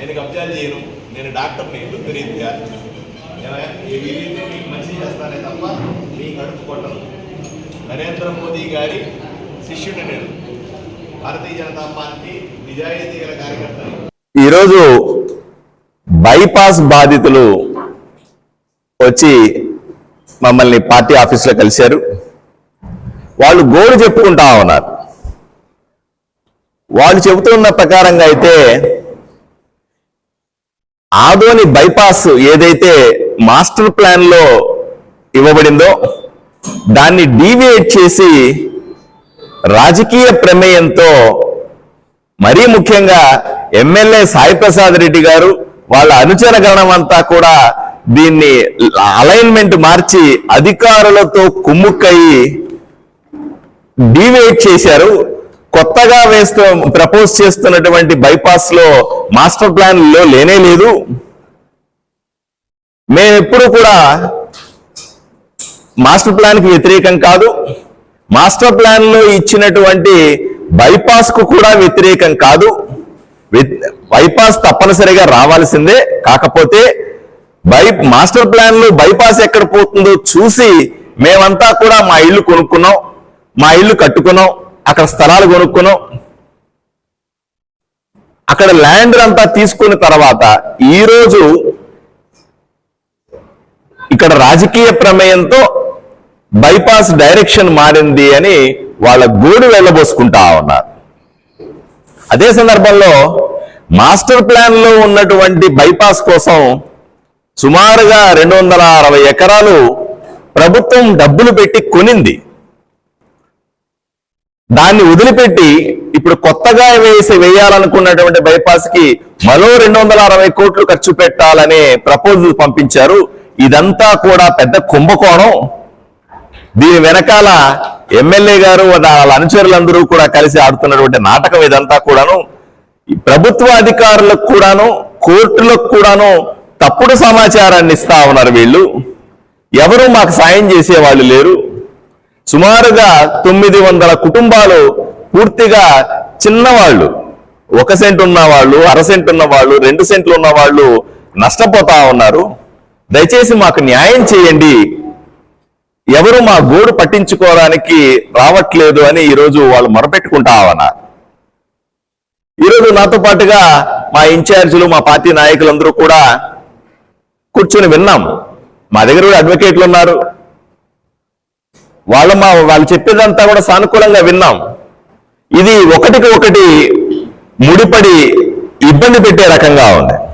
నేను కబ్జాలు చేయను. నేను డాక్టర్ని వృత్తిరీతిగా నేను ఈ వీలైతే మీకు మంచి చేస్తానే తప్ప మీ కడుపు కొట్టను నరేంద్ర మోదీ గారి శిష్యుడు నేను. భారతీయ జనతా పార్టీ నిజాయితీ గల కార్యకర్తని. ఈరోజు బైపాస్ బాధితులు వచ్చి మమ్మల్ని పార్టీ ఆఫీస్లో కలిశారు. వాళ్ళు గోడు చెప్పుకుంటా ఉన్నారు. వాళ్ళు చెబుతున్న ప్రకారంగా అయితే ఆదోని బైపాస్ ఏదైతే మాస్టర్ ప్లాన్లో ఇవ్వబడిందో దాన్ని డీవియేట్ చేసి రాజకీయ ప్రమేయంతో మరీ ముఖ్యంగా ఎమ్మెల్యే సాయి ప్రసాద్ రెడ్డి గారు వాళ్ళ అనుచర గణం అంతా కూడా దీన్ని అలైన్మెంట్ మార్చి అధికారులతో కుమ్ముక్కయి డీవేట్ చేశారు. కొత్తగా వేస్తూ ప్రపోజ్ చేస్తున్నటువంటి బైపాస్లో మాస్టర్ ప్లాన్లో లేనే లేదు. మేము కూడా మాస్టర్ ప్లాన్కి వ్యతిరేకం కాదు. మాస్టర్ ప్లాన్లో ఇచ్చినటువంటి బైపాస్కు కూడా వ్యతిరేకం కాదు. బైపాస్ తప్పనిసరిగా రావాల్సిందే. కాకపోతే బై మాస్టర్ ప్లాన్లో బైపాస్ ఎక్కడ పోతుందో చూసి మేమంతా కూడా మా ఇల్లు కొనుక్కున్నాం. మా ఇల్లు కట్టుకున్నాం. అక్కడ స్థలాలు కొనుక్కును. అక్కడ ల్యాండ్ అంతా తీసుకున్న తర్వాత ఈ రోజు ఇక్కడ రాజకీయ ప్రమేయంతో బైపాస్ డైరెక్షన్ మారింది అని వాళ్ళ గోడు వెళ్ళబోసుకుంటా ఉన్నారు. అదే సందర్భంలో మాస్టర్ ప్లాన్లో ఉన్నటువంటి బైపాస్ కోసం సుమారుగా రెండు వందల అరవై ఎకరాలు ప్రభుత్వం డబ్బులు పెట్టి కొనింది. దాన్ని వదిలిపెట్టి ఇప్పుడు కొత్తగా వేసి వేయాలనుకున్నటువంటి బైపాస్కి మరో రెండు వందల అరవై కోట్లు ఖర్చు పెట్టాలనే ప్రపోజల్ పంపించారు. ఇదంతా కూడా పెద్ద కుంభకోణం. దీని వెనకాల ఎమ్మెల్యే గారు వాళ్ళ అనుచరులందరూ కూడా కలిసి ఆడుతున్నటువంటి నాటకం ఇదంతా కూడాను. ఈ ప్రభుత్వ అధికారులకు కూడాను కోర్టులకు కూడాను తప్పుడు సమాచారాన్ని ఇస్తా ఉన్నారు వీళ్ళు. ఎవరు మాకు సాయం చేసే వాళ్ళు లేరు. సుమారుగా తొమ్మిది వందల కుటుంబాలు పూర్తిగా చిన్నవాళ్ళు. ఒక సెంట్ ఉన్న వాళ్ళు అర సెంట్ ఉన్న వాళ్ళు రెండు సెంట్లు ఉన్న వాళ్ళు నష్టపోతా ఉన్నారు. దయచేసి మాకు న్యాయం చేయండి. ఎవరు మా గోడు పట్టించుకోవడానికి రావట్లేదు అని ఈరోజు వాళ్ళు మొరపెట్టుకుంటా ఉన్నారు. ఈరోజు నాతో పాటుగా మా ఇన్ఛార్జీలు మా పార్టీ నాయకులందరూ కూడా కూర్చొని విన్నాం మా దగ్గర కూడా అడ్వకేట్లు ఉన్నారు. వాళ్ళ మా వాళ్ళు చెప్పేదంతా కూడా సానుకూలంగా విన్నాం. ఇది ఒకటికి ఒకటి ముడిపడి ఇబ్బంది పెట్టే రకంగా ఉంది.